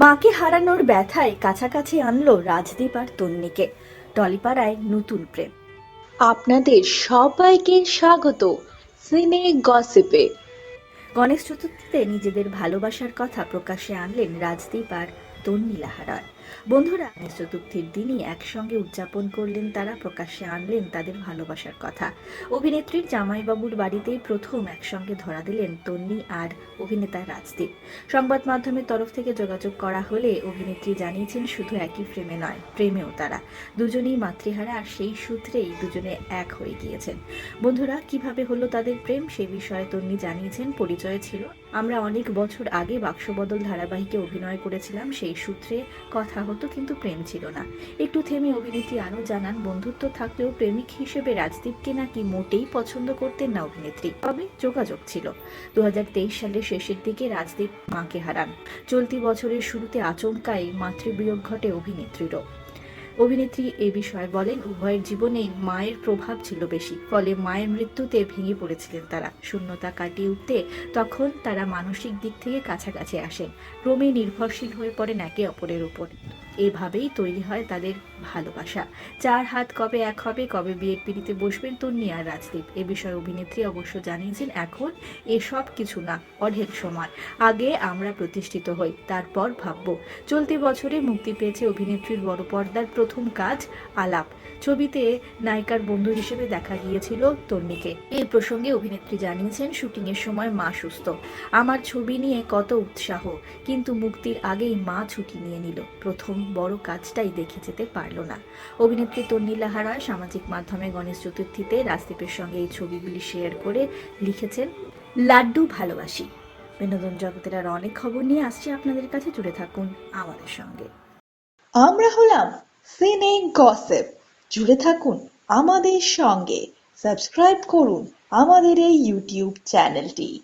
মাকে হারানোর ব্যথায় কাছাকাছি আনলো রাজদীপ আর তন্নিকে। টলিপাড়ায় নতুন প্রেম। আপনাদের সবাইকে স্বাগত সিনে গসিপে। গণেশ চতুর্থীতে নিজেদের ভালোবাসার কথা প্রকাশে আনলেন রাজদীপ আর তন্নি লাহারা বন্ধুরা চতুর্থীর দিনই একসঙ্গে উদযাপন করলেন তারা, প্রকাশ্যে আনলেন তাদের ভালোবাসার কথা। অভিনেত্রীর জামাইবাবুর বাড়িতেই প্রথম একসঙ্গে ধরা দিলেন তন্নি আর অভিনেতা রাজদীপ। সংবাদ মাধ্যমের তরফ থেকে যোগাযোগ করা হলে অভিনেত্রী জানিয়েছেন, শুধু একই ফ্রেমে নয়, প্রেমেও তারা। দুজনেই মাতৃহারা, আর সেই সূত্রেই দুজনে এক হয়ে গিয়েছেন। বন্ধুরা, কীভাবে হলো তাদের প্রেম সে বিষয়ে তন্নি জানিয়েছেন, পরিচয় ছিল। আমরা অনেক বছর আগে বাক্সবদল ধারাবাহিকে অভিনয় করেছিলাম, সেই সূত্রে কথা হতো কিন্তু প্রেম ছিল না। একটু থেমে অভিনেত্রী আরও জানান, বন্ধুত্ব থাকলেও প্রেমিক হিসেবে রাজদীপকে নাকি মোটেই পছন্দ করতেন না অভিনেত্রী। তবে যোগাযোগ ছিল। দু হাজার তেইশ সালের শেষের দিকে রাজদীপ মাকে হারান। চলতি বছরের শুরুতে আচমকাই মাতৃবিয়োগ ঘটে অভিনেত্রীরও। অভিনেত্রী এ বিষয়ে বলেন, উভয়ের জীবনেই মায়ের প্রভাব ছিল বেশি, ফলে মায়ের মৃত্যুতে ভেঙে পড়েছিলেন তারা। শূন্যতা কাটিয়ে উঠতে তখন তারা মানসিক দিক থেকে কাছাকাছি আসেন। ক্রমে নির্ভরশীল হয়ে পড়েন একে অপরের উপর। এভাবেই তৈরি হয় তাদের ভালোবাসা। চার হাত কবে এক হবে, কবে বিয়ের পিড়িতে বসবেন তন্নি আর রাজদীপ। এ বিষয়ে অভিনেত্রী অবশ্য জানিয়েছেন, এখন এসব কিছু না, অঢেল সময়। আগে আমরা প্রতিষ্ঠিত হই, তারপর ভাববো। চলতি বছরে মুক্তি পেয়েছে অভিনেত্রীর বড় পর্দার প্রথম কাজ, আলাপ। ছবিতে নায়িকার বন্ধু হিসেবে দেখা গিয়েছিল তন্নিকে। এই প্রসঙ্গে অভিনেত্রী জানিয়েছেন, শুটিংয়ের সময় মা সুস্থ। আমার ছবি নিয়ে কত উৎসাহ, কিন্তু মুক্তির আগেই মা ছুটি নিয়ে নিল। প্রথম বড় কাজটাই দেখে যেতে পারল না। অভিনেত্রী তন্নি লাহারা সামাজিক মাধ্যমে গণেশ চতুর্থীতে রাজদীপের সঙ্গে এই ছবিগুলি শেয়ার করে লিখেছেন, লাড্ডু ভালোবাসি। বিনোদন জগতের আর অনেক খবর নিয়ে আসছি আপনাদের কাছে, জুড়ে থাকুন আমাদের সঙ্গে। আমরা হলাম সিনে গসেপ জুড়ে থাকুন আমাদের সঙ্গে। সাবস্ক্রাইব করুন আমাদের এই ইউটিউব চ্যানেলটি